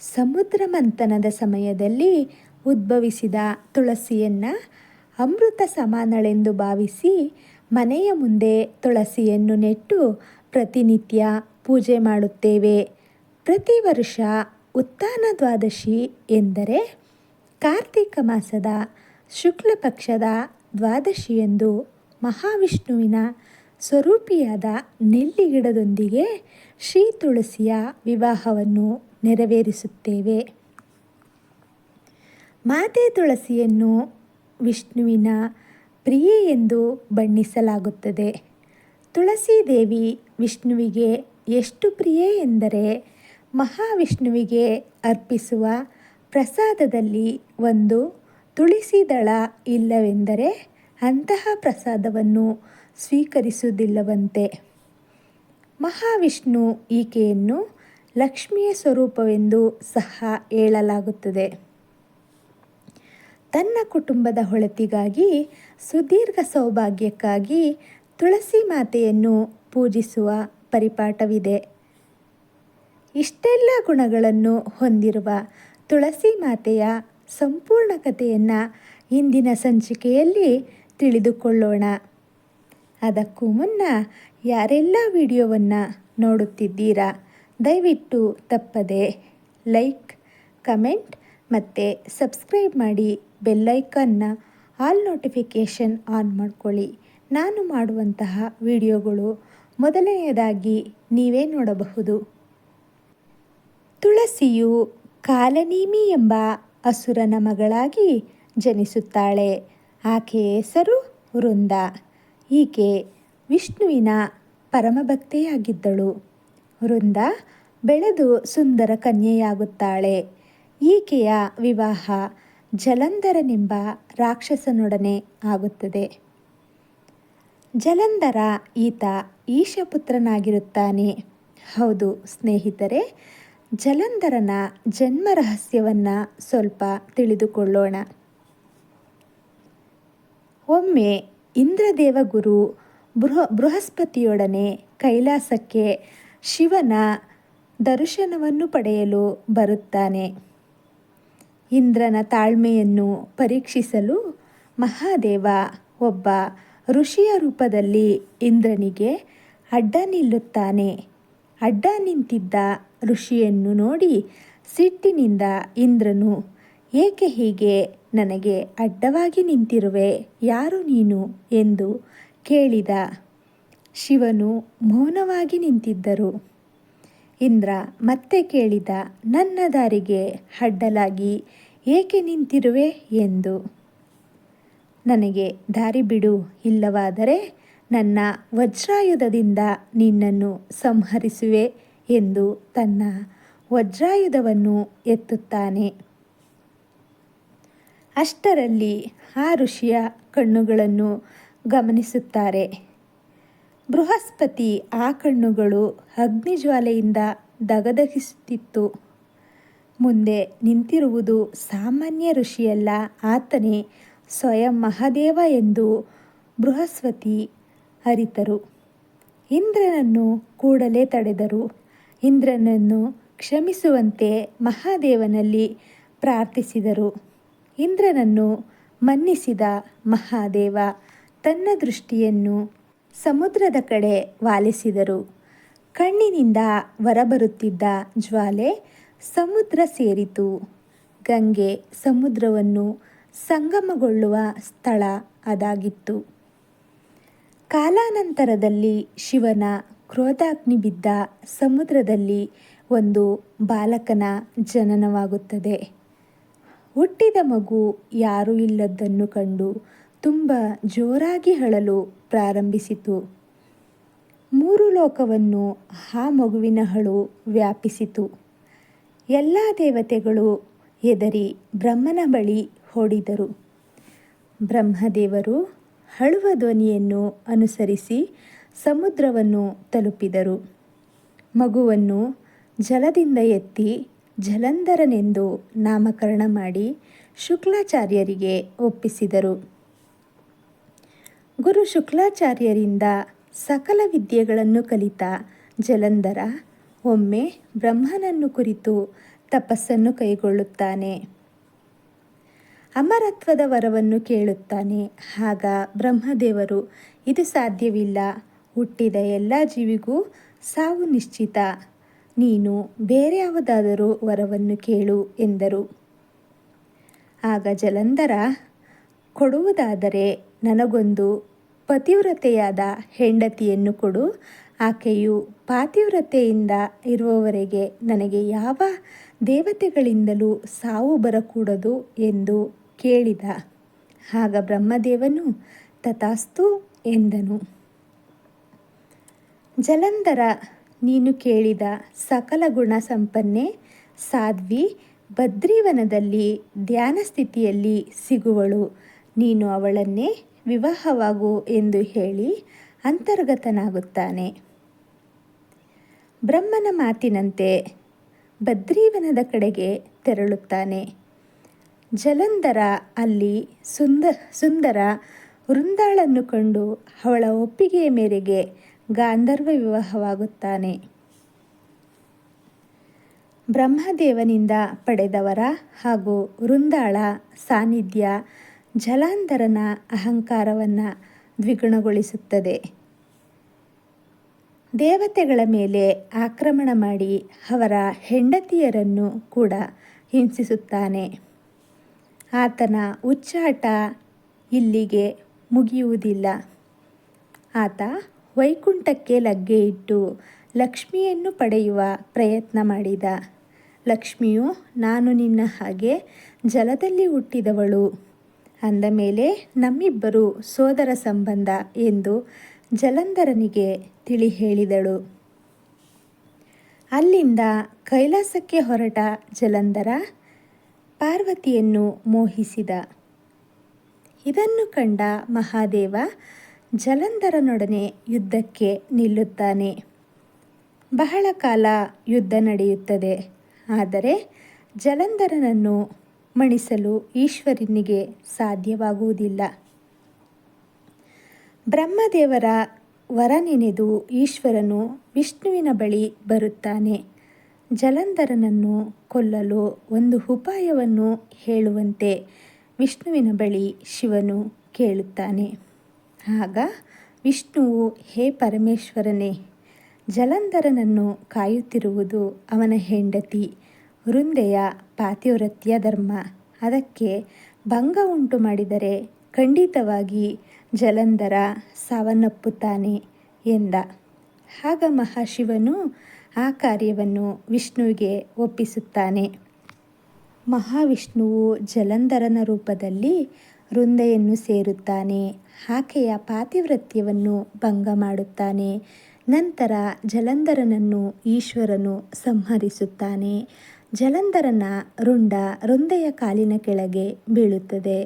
ಸಮುದ್ರ ಮಂಥನದ ಸಮಯದಲ್ಲಿ ಉದ್ಭವಿಸಿದ ತುಳಸಿಯನ್ನು ಅಮೃತ ಸಮಾನಳೆಂದು ಭಾವಿಸಿ ಮನೆಯ ಮುಂದೆ ತುಳಸಿಯನ್ನು ನೆಟ್ಟು ಪ್ರತಿನಿತ್ಯ ಪೂಜೆ ಮಾಡುತ್ತೇವೆ. ಪ್ರತಿ ವರ್ಷ ಉತ್ಥಾನ ದ್ವಾದಶಿ ಎಂದರೆ ಕಾರ್ತಿಕ ಮಾಸದ ಶುಕ್ಲ ಪಕ್ಷದ ದ್ವಾದಶಿಯೆಂದು ಮಹಾವಿಷ್ಣುವಿನ ಸ್ವರೂಪಿಯಾದ ನೆಲ್ಲಿಗಿಡದೊಂದಿಗೆ ಶ್ರೀ ತುಳಸಿಯ ವಿವಾಹವನ್ನು ನೆರವೇರಿಸುತ್ತೇವೆ. ಮಾತೆ ತುಳಸಿಯನ್ನು ವಿಷ್ಣುವಿನ ಪ್ರಿಯೆ ಎಂದು ಬಣ್ಣಿಸಲಾಗುತ್ತದೆ. ತುಳಸಿ ದೇವಿ ವಿಷ್ಣುವಿಗೆ ಎಷ್ಟು ಪ್ರಿಯೆ ಎಂದರೆ ಮಹಾವಿಷ್ಣುವಿಗೆ ಅರ್ಪಿಸುವ ಪ್ರಸಾದದಲ್ಲಿ ಒಂದು ತುಳಸಿ ದಳ ಇಲ್ಲವೆಂದರೆ ಅಂತಹ ಪ್ರಸಾದವನ್ನು ಸ್ವೀಕರಿಸುವುದಿಲ್ಲವಂತೆ. ಮಹಾವಿಷ್ಣು ಈಕೆಯನ್ನು ಲಕ್ಷ್ಮಿಯ ಸ್ವರೂಪವೆಂದು ಸಹ ಹೇಳಲಾಗುತ್ತದೆ. ತನ್ನ ಕುಟುಂಬದ ಹೊಳತಿಗಾಗಿ, ಸುದೀರ್ಘ ಸೌಭಾಗ್ಯಕ್ಕಾಗಿ ತುಳಸಿ ಮಾತೆಯನ್ನು ಪೂಜಿಸುವ ಪರಿಪಾಠವಿದೆ. ಇಷ್ಟೆಲ್ಲ ಗುಣಗಳನ್ನು ಹೊಂದಿರುವ ತುಳಸಿ ಮಾತೆಯ ಸಂಪೂರ್ಣ ಕಥೆಯನ್ನು ಇಂದಿನ ಸಂಚಿಕೆಯಲ್ಲಿ ತಿಳಿದುಕೊಳ್ಳೋಣ. ಅದಕ್ಕೂ ಮುನ್ನ ಯಾರೆಲ್ಲ ವಿಡಿಯೋವನ್ನು ನೋಡುತ್ತಿದ್ದೀರಾ? ದಯವಿಟ್ಟು ತಪ್ಪದೆ ಲೈಕ್, ಕಮೆಂಟ್ ಮತ್ತು ಸಬ್ಸ್ಕ್ರೈಬ್ ಮಾಡಿ ಬೆಲ್ಲೈಕನ್ನ ಆಲ್ ನೋಟಿಫಿಕೇಷನ್ ಆನ್ ಮಾಡ್ಕೊಳ್ಳಿ. ನಾನು ಮಾಡುವಂತಹ ವಿಡಿಯೋಗಳು ಮೊದಲನೆಯದಾಗಿ ನೀವೇ ನೋಡಬಹುದು. ತುಳಸಿಯು ಕಾಲನೀಮಿ ಎಂಬ ಅಸುರನ ಮಗಳಾಗಿ ಜನಿಸುತ್ತಾಳೆ. ಆಕೆಯ ಹೆಸರು ವೃಂದ. ಈಕೆ ವಿಷ್ಣುವಿನ ಪರಮಭಕ್ತೆಯಾಗಿದ್ದಳು. ವೃಂದ ಬೆಳೆದು ಸುಂದರ ಕನ್ಯೆಯಾಗುತ್ತಾಳೆ. ಈಕೆಯ ವಿವಾಹ ಜಲಂಧರನೆಂಬ ರಾಕ್ಷಸನೊಡನೆ ಆಗುತ್ತದೆ. ಜಲಂಧರ ಈತ ಈಶಪುತ್ರನಾಗಿರುತ್ತಾನೆ. ಹೌದು ಸ್ನೇಹಿತರೆ, ಜಲಂಧರನ ಜನ್ಮ ರಹಸ್ಯವನ್ನು ಸ್ವಲ್ಪ ತಿಳಿದುಕೊಳ್ಳೋಣ. ಒಮ್ಮೆ ಇಂದ್ರದೇವಗುರು ಬೃಹ, ಬೃಹಸ್ಪತಿಯೊಡನೆ ಕೈಲಾಸಕ್ಕೆ ಶಿವನ ದರ್ಶನವನ್ನು ಪಡೆಯಲು ಬರುತ್ತಾನೆ. ಇಂದ್ರನ ತಾಳ್ಮೆಯನ್ನು ಪರೀಕ್ಷಿಸಲು ಮಹಾದೇವ ಒಬ್ಬ ಋಷಿಯ ರೂಪದಲ್ಲಿ ಇಂದ್ರನಿಗೆ ಅಡ್ಡ ನಿಲ್ಲುತ್ತಾನೆ. ಅಡ್ಡ ನಿಂತಿದ್ದ ಋಷಿಯನ್ನು ನೋಡಿ ಸಿಟ್ಟಿನಿಂದ ಇಂದ್ರನು, ಏಕೆ ಹೀಗೆ? ನನಗೆ ಅಡ್ಡವಾಗಿ ನಿಂತಿರುವೆ, ಯಾರು ನೀನು? ಎಂದು ಕೇಳಿದ. ಶಿವನು ಮೌನವಾಗಿ ನಿಂತಿದ್ದರು. ಇಂದ್ರ ಮತ್ತೆ ಕೇಳಿದ, ನನ್ನ ದಾರಿಗೆ ಅಡ್ಡಲಾಗಿ ಏಕೆ ನಿಂತಿರುವೆ ಎಂದು. ನನಗೆ, ದಾರಿ ಬಿಡು, ಇಲ್ಲವಾದರೆ ನನ್ನ ವಜ್ರಾಯುಧದಿಂದ ನಿನ್ನನ್ನು ಸಂಹರಿಸುವೆ ಎಂದು ತನ್ನ ವಜ್ರಾಯುಧವನ್ನು ಎತ್ತುತ್ತಾನೆ. ಅಷ್ಟರಲ್ಲಿ ಆ ಋಷಿಯ ಕಣ್ಣುಗಳನ್ನು ಗಮನಿಸುತ್ತಾರೆ. ಬೃಹಸ್ಪತಿ ಆ ಕಣ್ಣುಗಳು ಅಗ್ನಿಜ್ವಾಲೆಯಿಂದ ದಗದಗಿಸುತ್ತಿತ್ತು. ಮುಂದೆ ನಿಂತಿರುವುದು ಸಾಮಾನ್ಯ ಋಷಿಯಲ್ಲ, ಆತನೇ ಸ್ವಯಂ ಮಹಾದೇವ ಎಂದು ಬೃಹಸ್ಪತಿ ಅರಿತರು. ಇಂದ್ರನನ್ನು ಕೂಡಲೇ ತಡೆದರು. ಇಂದ್ರನನ್ನು ಕ್ಷಮಿಸುವಂತೆ ಮಹಾದೇವನಲ್ಲಿ ಪ್ರಾರ್ಥಿಸಿದರು. ಇಂದ್ರನನ್ನು ಮನ್ನಿಸಿದ ಮಹಾದೇವ ತನ್ನ ದೃಷ್ಟಿಯನ್ನು ಸಮುದ್ರದ ಕಡೆ ವಾಲಿಸಿದರು. ಕಣ್ಣಿನಿಂದ ಹೊರಬರುತ್ತಿದ್ದ ಜ್ವಾಲೆ ಸಮುದ್ರ ಸೇರಿತು. ಗಂಗೆ ಸಮುದ್ರವನ್ನು ಸಂಗಮಗೊಳ್ಳುವ ಸ್ಥಳ ಅದಾಗಿತ್ತು. ಕಾಲಾನಂತರದಲ್ಲಿ ಶಿವನ ಕ್ರೋಧಾಗ್ನಿ ಬಿದ್ದ ಸಮುದ್ರದಲ್ಲಿ ಒಂದು ಬಾಲಕನ ಜನನವಾಗುತ್ತದೆ. ಹುಟ್ಟಿದ ಮಗು ಯಾರೂ ಇಲ್ಲದ್ದನ್ನು ಕಂಡು ತುಂಬ ಜೋರಾಗಿ ಅಳಲು ಪ್ರಾರಂಭಿಸಿತು. ಮೂರು ಲೋಕವನ್ನು ಆ ಮಗುವಿನ ಹಳು ವ್ಯಾಪಿಸಿತು. ಎಲ್ಲ ದೇವತೆಗಳು ಹೆದರಿ ಬ್ರಹ್ಮನ ಬಳಿ ಓಡಿದರು ಬ್ರಹ್ಮದೇವರು ಹಳುವ ಧ್ವನಿಯನ್ನು ಅನುಸರಿಸಿ ಸಮುದ್ರವನ್ನು ತಲುಪಿದರು. ಮಗುವನ್ನು ಜಲದಿಂದ ಎತ್ತಿ ಜಲಂಧರನೆಂದು ನಾಮಕರಣ ಮಾಡಿ ಶುಕ್ಲಾಚಾರ್ಯರಿಗೆ ಒಪ್ಪಿಸಿದರು. ಗುರು ಶುಕ್ಲಾಚಾರ್ಯರಿಂದ ಸಕಲ ವಿದ್ಯೆಗಳನ್ನು ಕಲಿತ ಜಲಂಧರ ಒಮ್ಮೆ ಬ್ರಹ್ಮನನ್ನು ಕುರಿತು ತಪಸ್ಸನ್ನು ಕೈಗೊಳ್ಳುತ್ತಾನೆ. ಅಮರತ್ವದ ವರವನ್ನು ಕೇಳುತ್ತಾನೆ. ಆಗ ಬ್ರಹ್ಮದೇವರು, ಇದು ಸಾಧ್ಯವಿಲ್ಲ. ಹುಟ್ಟಿದ ಎಲ್ಲ ಜೀವಿಗೂ ಸಾವು ನಿಶ್ಚಿತ. ನೀನು ಬೇರೆ ಯಾವುದಾದರೂ ವರವನ್ನು ಕೇಳು ಎಂದರು. ಆಗ ಜಲಂಧರ, ಕೊಡುವುದಾದರೆ ನನಗೊಂದು ಪತಿವ್ರತೆಯಾದ ಹೆಂಡತಿಯನ್ನು ಕೊಡು. ಆಕೆಯು ಪಾತಿವ್ರತೆಯಿಂದ ಇರುವವರೆಗೆ ನನಗೆ ಯಾವ ದೇವತೆಗಳಿಂದಲೂ ಸಾವು ಬರಕೂಡದು ಎಂದು ಕೇಳಿದ. ಆಗ ಬ್ರಹ್ಮದೇವನು, ತಥಾಸ್ತು ಎಂದನು. ಜಲಂಧರ, ನೀನು ಕೇಳಿದ ಸಕಲ ಗುಣ ಸಂಪನ್ನೆ ಸಾಧ್ವಿ, ಬದ್ರೀವನದಲ್ಲಿ ಧ್ಯಾನ ಸ್ಥಿತಿಯಲ್ಲಿ ಸಿಗುವಳು. ನೀನು ಅವಳನ್ನೇ ವಿವಾಹವಾಗು ಎಂದು ಹೇಳಿ ಅಂತರ್ಗತನಾಗುತ್ತಾನೆ. ಬ್ರಹ್ಮನ ಮಾತಿನಂತೆ ಬದ್ರೀವನದ ಕಡೆಗೆ ತೆರಳುತ್ತಾನೆ. ಜಲಂಧರ ಅಲ್ಲಿ ಸುಂದ, ಸುಂದರ ವೃಂದಾಳನ್ನು ಕಂಡು ಅವಳ ಒಪ್ಪಿಗೆಯ ಮೇರೆಗೆ ಗಾಂಧರ್ವ ವಿವಾಹವಾಗುತ್ತಾನೆ. ಬ್ರಹ್ಮದೇವನಿಂದ ಪಡೆದವರ ಹಾಗೂ ವೃಂದಾಳ ಸಾನ್ನಿಧ್ಯ ಜಲಾಂಧರನ ಅಹಂಕಾರವನ್ನು ದ್ವಿಗುಣಗೊಳಿಸುತ್ತದೆ. ದೇವತೆಗಳ ಮೇಲೆ ಆಕ್ರಮಣ ಮಾಡಿ ಅವರ ಹೆಂಡತಿಯರನ್ನು ಕೂಡ ಹಿಂಸಿಸುತ್ತಾನೆ. ಆತನ ಉಚ್ಚಾಟ ಇಲ್ಲಿಗೆ ಮುಗಿಯುವುದಿಲ್ಲ. ಆತ ವೈಕುಂಠಕ್ಕೆ ಲಗ್ಗೆ ಇಟ್ಟು ಲಕ್ಷ್ಮಿಯನ್ನು ಪಡೆಯುವ ಪ್ರಯತ್ನ ಮಾಡಿದ. ಲಕ್ಷ್ಮಿಯು, ನಾನು ನಿನ್ನ ಹಾಗೆ ಜಲದಲ್ಲಿ ಹುಟ್ಟಿದವಳು. ಅಂದ ಮೇಲೆ ನಮ್ಮಿಬ್ಬರು ಸೋದರ ಸಂಬಂಧ ಎಂದು ಜಲಂಧರನಿಗೆ ತಿಳಿ ಹೇಳಿದಳು. ಅಲ್ಲಿಂದ ಕೈಲಾಸಕ್ಕೆ ಹೊರಟ ಜಲಂಧರ ಪಾರ್ವತಿಯನ್ನು ಮೋಹಿಸಿದ. ಇದನ್ನು ಕಂಡ ಮಹಾದೇವ ಜಲಂಧರನೊಡನೆ ಯುದ್ಧಕ್ಕೆ ನಿಲ್ಲುತ್ತಾನೆ. ಬಹಳ ಕಾಲ ಯುದ್ಧ ನಡೆಯುತ್ತದೆ. ಆದರೆ ಜಲಂಧರನನ್ನು ಮಣಿಸಲು ಈಶ್ವರನಿಗೆ ಸಾಧ್ಯವಾಗುವುದಿಲ್ಲ. ಬ್ರಹ್ಮದೇವರ ವರ ನೆನೆದು ಈಶ್ವರನು ವಿಷ್ಣುವಿನ ಬಳಿ ಬರುತ್ತಾನೆ. ಜಲಂಧರನನ್ನು ಕೊಲ್ಲಲು ಒಂದು ಉಪಾಯವನ್ನು ಹೇಳುವಂತೆ ವಿಷ್ಣುವಿನ ಬಳಿ ಶಿವನು ಕೇಳುತ್ತಾನೆ. ಆಗ ವಿಷ್ಣುವು, ಹೇ ಪರಮೇಶ್ವರನೇ, ಜಲಂಧರನನ್ನು ಕಾಯುತ್ತಿರುವುದು ಅವನ ಹೆಂಡತಿ. ವೃಂದೆಯ ಪಾತಿವ್ರತ್ಯ ಧರ್ಮ. ಅದಕ್ಕೆ ಭಂಗ ಉಂಟು ಮಾಡಿದರೆ ಖಂಡಿತವಾಗಿ ಜಲಂಧರ ಸಾವನ್ನಪ್ಪುತ್ತಾನೆ ಎಂದ. ಆಗ ಮಹಾಶಿವನು ಆ ಕಾರ್ಯವನ್ನು ವಿಷ್ಣುವಿಗೆ ಒಪ್ಪಿಸುತ್ತಾನೆ. ಮಹಾವಿಷ್ಣುವು ಜಲಂಧರನ ರೂಪದಲ್ಲಿ ವೃಂದೆಯನ್ನು ಸೇರುತ್ತಾನೆ. ಆಕೆಯ ಪಾತಿವ್ರತ್ಯವನ್ನು ಭಂಗ ಮಾಡುತ್ತಾನೆ. ನಂತರ ಜಲಂಧರನನ್ನು ಈಶ್ವರನು ಸಂಹರಿಸುತ್ತಾನೆ. ಜಲಂಧರನ ರುಂಡ ರುಂದೆಯ ಕಾಲಿನ ಕೆಳಗೆ ಬೀಳುತ್ತದೆ.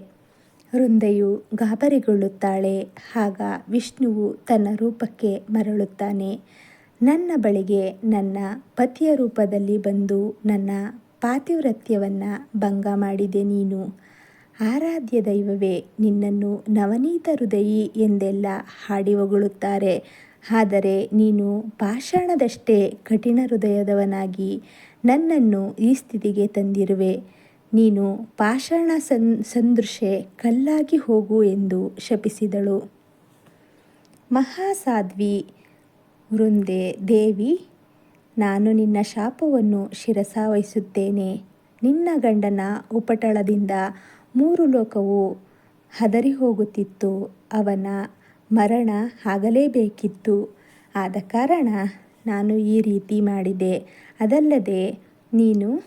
ರುಂದೆಯು ಗಾಬರಿಗೊಳ್ಳುತ್ತಾಳೆ, ಆಗ ವಿಷ್ಣುವು ತನ್ನ ರೂಪಕ್ಕೆ ಮರಳುತ್ತಾನೆ. ನನ್ನ ಬಳಿಗೆ ನನ್ನ ಪತಿಯ ರೂಪದಲ್ಲಿ ಬಂದು ನನ್ನ ಪಾತಿವ್ರತ್ಯವನ್ನು ಭಂಗ ಮಾಡಿದೆ ನೀನು. ಆರಾಧ್ಯ ದೈವವೇ, ನಿನ್ನನ್ನು ನವನೀತ ಹೃದಯಿ ಎಂದೆಲ್ಲ ಹಾಡಿ ಹೊಗಳುತ್ತಾರೆ ಆದರೆ ನೀನು ಪಾಷಾಣದಷ್ಟೇ ಕಠಿಣ ಹೃದಯದವನಾಗಿ ನನ್ನನ್ನು ಈ ಸ್ಥಿತಿಗೆ ತಂದಿರುವೆ. ನೀನು ಪಾಷಾಣ ಸನ್, ಸಂದೃಶೆ ಕಲ್ಲಾಗಿ ಹೋಗು ಎಂದು ಶಪಿಸಿದಳು. ಮಹಾಸಾಧ್ವಿ, ವೃಂದೆ ದೇವಿ, ನಾನು ನಿನ್ನ ಶಾಪವನ್ನು ಶಿರಸಾವಹಿಸುತ್ತೇನೆ. ನಿನ್ನ ಗಂಡನ ಉಪಟಳದಿಂದ ಮೂರು ಲೋಕವು ಹದರಿ ಹೋಗುತ್ತಿತ್ತು ಅವನ ಮರಣ ಆಗಲೇಬೇಕಿತ್ತು. ಆದ ಕಾರಣ ನಾನು ಈ ರೀತಿ ಮಾಡಿದೆ. ಅದಲ್ಲದೆ ನೀನು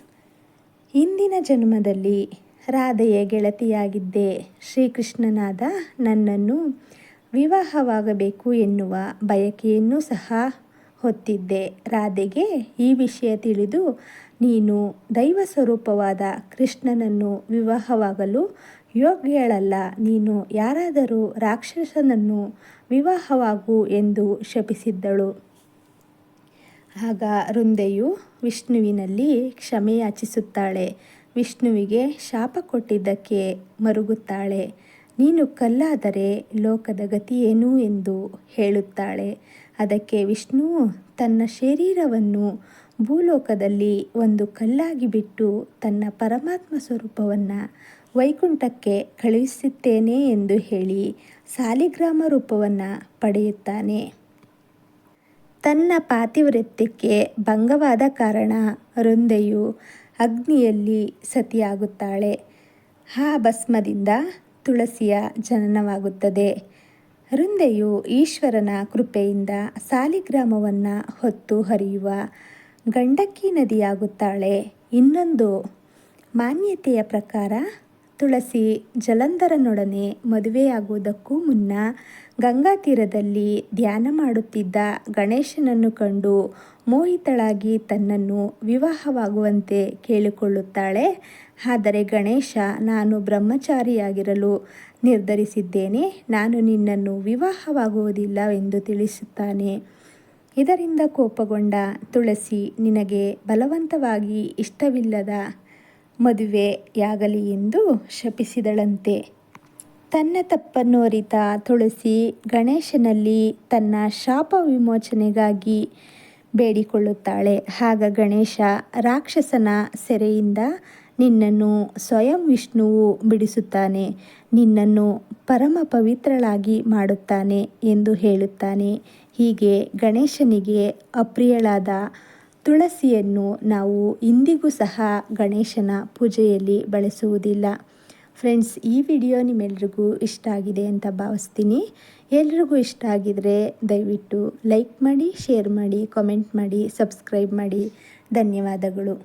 ಇಂದಿನ ಜನ್ಮದಲ್ಲಿ ರಾಧೆಯ ಗೆಳತಿಯಾಗಿದ್ದೆ. ಶ್ರೀಕೃಷ್ಣನಾದ ನನ್ನನ್ನು ವಿವಾಹವಾಗಬೇಕು ಎನ್ನುವ ಬಯಕೆಯನ್ನು ಸಹ ಹೊತ್ತಿದ್ದೆ. ರಾಧೆಗೆ ಈ ವಿಷಯ ತಿಳಿದು ನೀನು ದೈವ ಸ್ವರೂಪವಾದ ಕೃಷ್ಣನನ್ನು ವಿವಾಹವಾಗಲು ಯೋಗ್ಯಳಲ್ಲ. ನೀನು ಯಾರಾದರೂ ರಾಕ್ಷಸನನ್ನು ವಿವಾಹವಾಗು ಎಂದು ಶಪಿಸಿದ್ದಳು. ಆಗ ರುಂದೆಯು ವಿಷ್ಣುವಿನಲ್ಲಿ ಕ್ಷಮೆಯಾಚಿಸುತ್ತಾಳೆ ವಿಷ್ಣುವಿಗೆ ಶಾಪ ಕೊಟ್ಟಿದ್ದಕ್ಕೆ ಮರುಗುತ್ತಾಳೆ. ನೀನು ಕಲ್ಲಾದರೆ ಲೋಕದ ಗತಿಯೇನು ಎಂದು ಹೇಳುತ್ತಾಳೆ. ಅದಕ್ಕೆ ವಿಷ್ಣು ತನ್ನ ಶರೀರವನ್ನು ಭೂಲೋಕದಲ್ಲಿ ಒಂದು ಕಲ್ಲಾಗಿ ಬಿಟ್ಟು ತನ್ನ ಪರಮಾತ್ಮ ಸ್ವರೂಪವನ್ನು ವೈಕುಂಠಕ್ಕೆ ಕಳುಹಿಸುತ್ತೇನೆ ಎಂದು ಹೇಳಿ ಸಾಲಿಗ್ರಾಮ ರೂಪವನ್ನು ಪಡೆಯುತ್ತಾನೆ. ತನ್ನ ಪಾತಿವ್ರತ್ಯಕ್ಕೆ ಭಂಗವಾದ ಕಾರಣ ರುಂದೆಯು ಅಗ್ನಿಯಲ್ಲಿ ಸತಿಯಾಗುತ್ತಾಳೆ. ಆ ಭಸ್ಮದಿಂದ ತುಳಸಿಯ ಜನನವಾಗುತ್ತದೆ. ರುಂದೆಯು ಈಶ್ವರನ ಕೃಪೆಯಿಂದ ಸಾಲಿಗ್ರಾಮವನ್ನು ಹೊತ್ತು ಹರಿಯುವ ಗಂಡಕ್ಕಿ ನದಿಯಾಗುತ್ತಾಳೆ. ಇನ್ನೊಂದು ಮಾನ್ಯತೆಯ ಪ್ರಕಾರ ತುಳಸಿ ಜಲಂಧರನೊಡನೆ ಮದುವೆಯಾಗುವುದಕ್ಕೂ ಮುನ್ನ ಗಂಗಾ ತೀರದಲ್ಲಿ ಧ್ಯಾನ ಮಾಡುತ್ತಿದ್ದ ಗಣೇಶನನ್ನು ಕಂಡು ಮೋಹಿತಳಾಗಿ ತನ್ನನ್ನು ವಿವಾಹವಾಗುವಂತೆ ಕೇಳಿಕೊಳ್ಳುತ್ತಾಳೆ. ಆದರೆ ಗಣೇಶ, ನಾನು ಬ್ರಹ್ಮಚಾರಿಯಾಗಿರಲು ನಿರ್ಧರಿಸಿದ್ದೇನೆ. ನಾನು ನಿನ್ನನ್ನು ವಿವಾಹವಾಗುವುದಿಲ್ಲ ಎಂದು ತಿಳಿಸುತ್ತಾನೆ. ಇದರಿಂದ ಕೋಪಗೊಂಡ ತುಳಸಿ, ನಿನಗೆ ಬಲವಂತವಾಗಿ ಇಷ್ಟವಿಲ್ಲದ ಮದುವೆಯಾಗಲಿ ಎಂದು ಶಪಿಸಿದಳಂತೆ. ತನ್ನ ತಪ್ಪನ್ನು ಅರಿತ ತುಳಸಿ ಗಣೇಶನಲ್ಲಿ ತನ್ನ ಶಾಪ ವಿಮೋಚನೆಗಾಗಿ ಬೇಡಿಕೊಳ್ಳುತ್ತಾಳೆ. ಆಗ ಗಣೇಶ ರಾಕ್ಷಸನ ಸೆರೆಯಿಂದ ನಿನ್ನನ್ನು ಸ್ವಯಂ ವಿಷ್ಣುವು ಬಿಡಿಸುತ್ತಾನೆ. ನಿನ್ನನ್ನು ಪರಮ ಪವಿತ್ರಳಾಗಿ ಮಾಡುತ್ತಾನೆ ಎಂದು ಹೇಳುತ್ತಾನೆ. ಹೀಗೆ ಗಣೇಶನಿಗೆ ಅಪ್ರಿಯಳಾದ ತುಳಸಿಯನ್ನು ನಾವು ಇಂದಿಗೂ ಸಹ ಗಣೇಶನ ಪೂಜೆಯಲ್ಲಿ ಬಳಸುವುದಿಲ್ಲ. ಫ್ರೆಂಡ್ಸ್ ಈ ವಿಡಿಯೋ ನಿಮ್ಮೆಲ್ರಿಗೂ ಇಷ್ಟ ಆಗಿದೆ ಅಂತ ಭಾವಿಸ್ತೀನಿ. ಎಲ್ರಿಗೂ ಇಷ್ಟ ಆಗಿದರೆ ದಯವಿಟ್ಟು ಲೈಕ್ ಮಾಡಿ ಶೇರ್ ಮಾಡಿ ಕಾಮೆಂಟ್ ಮಾಡಿ ಸಬ್ಸ್ಕ್ರೈಬ್ ಮಾಡಿ. ಧನ್ಯವಾದಗಳು.